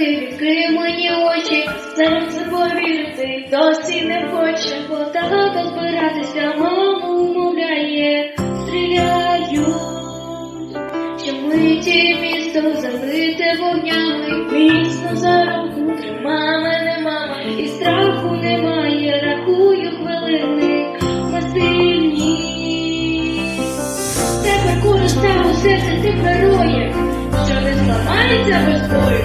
Відкриє мої очі, зараз повірити, досі не хоче, бо так збиратися, маму умовляє, стріляють, що миті місто залите вогнями, міцно за трима мене мама, і страху немає, рахую хвилини, ми сильні. Тепер кожен став у серце тих героїв, що не зламається без бою.